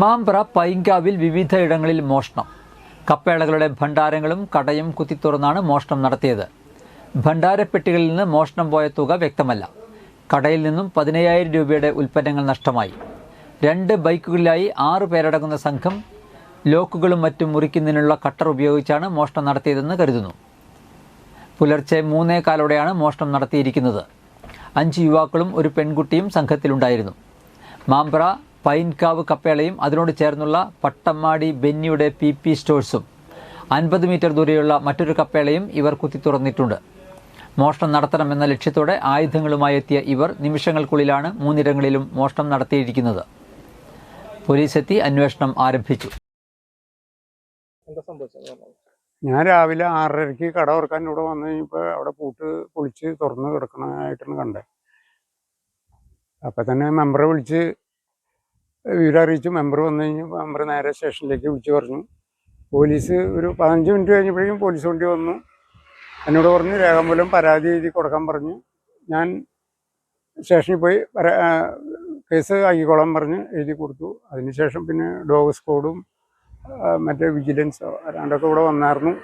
മാമ്പ്ര പൈങ്കാവിൽ വിവിധയിടങ്ങളിൽ മോഷണം. കപ്പേളകളുടെ ഭണ്ഡാരങ്ങളും കടയും കുത്തിത്തുറന്നാണ് മോഷണം നടത്തിയത്. ഭണ്ഡാരപ്പെട്ടികളിൽ നിന്ന് മോഷണം പോയ തുക വ്യക്തമല്ല. കടയിൽ നിന്നും പതിനയ്യായിരം രൂപയുടെ ഉൽപ്പന്നങ്ങൾ നഷ്ടമായി. രണ്ട് ബൈക്കുകളിലായി ആറു പേരടങ്ങുന്ന സംഘം ലോക്കുകളും മറ്റും മുറിക്കുന്നതിനുള്ള കട്ടർ ഉപയോഗിച്ചാണ് മോഷണം നടത്തിയതെന്ന് കരുതുന്നു. പുലർച്ചെ മൂന്നേ കാലോടെയാണ് മോഷണം നടത്തിയിരിക്കുന്നത്. അഞ്ച് യുവാക്കളും ഒരു പെൺകുട്ടിയും സംഘത്തിലുണ്ടായിരുന്നു. മാമ്പ്ര പൈൻകാവ് കപ്പേളയും അതിനോട് ചേർന്നുള്ള പട്ടമ്മാടി ബെന്നിയുടെ പി പി സ്റ്റോഴ്സും അൻപത് മീറ്റർ ദൂരെയുള്ള മറ്റൊരു കപ്പേളയും ഇവർ കുത്തിത്തുറന്നിട്ടുണ്ട് മോഷണം നടത്തണമെന്ന ലക്ഷ്യത്തോടെ ആയുധങ്ങളുമായി എത്തിയ ഇവർ നിമിഷങ്ങൾക്കുള്ളിലാണ് മൂന്നിടങ്ങളിലും മോഷണം നടത്തിയിരിക്കുന്നത്. പോലീസ് എത്തി അന്വേഷണം ആരംഭിച്ചു. ഞാൻ രാവിലെ ആറരയ്ക്ക് കട ഓർക്കാൻ ഇവിടെ വന്നു കഴിഞ്ഞപ്പോൾ അവിടെ പൂട്ട് പൊളിച്ച് തുറന്ന് കിടക്കണതായിട്ടാണ് കണ്ടത്. അപ്പം തന്നെ മെമ്പറെ വിളിച്ച് വിവരം അറിയിച്ചു മെമ്പർ വന്നു കഴിഞ്ഞപ്പോൾ മെമ്പർ നേരെ സ്റ്റേഷനിലേക്ക് വിളിച്ചു പറഞ്ഞു. പോലീസ് ഒരു പതിനഞ്ച് മിനിറ്റ് കഴിഞ്ഞപ്പോഴേക്കും പോലീസ് വണ്ടി വന്നു. എന്നോട് പറഞ്ഞു രേഖാമൂലം പരാതി എഴുതി കൊടുക്കാൻ പറഞ്ഞു. ഞാൻ സ്റ്റേഷനിൽ പോയി കേസ് ആക്കിക്കോളാൻ പറഞ്ഞ് എഴുതി കൊടുത്തു. അതിനുശേഷം പിന്നെ ഡോഗ് സ്ക്വാഡും മറ്റേ വിജിലൻസോ അല്ലാണ്ടൊക്കെ ഇവിടെ വന്നായിരുന്നു.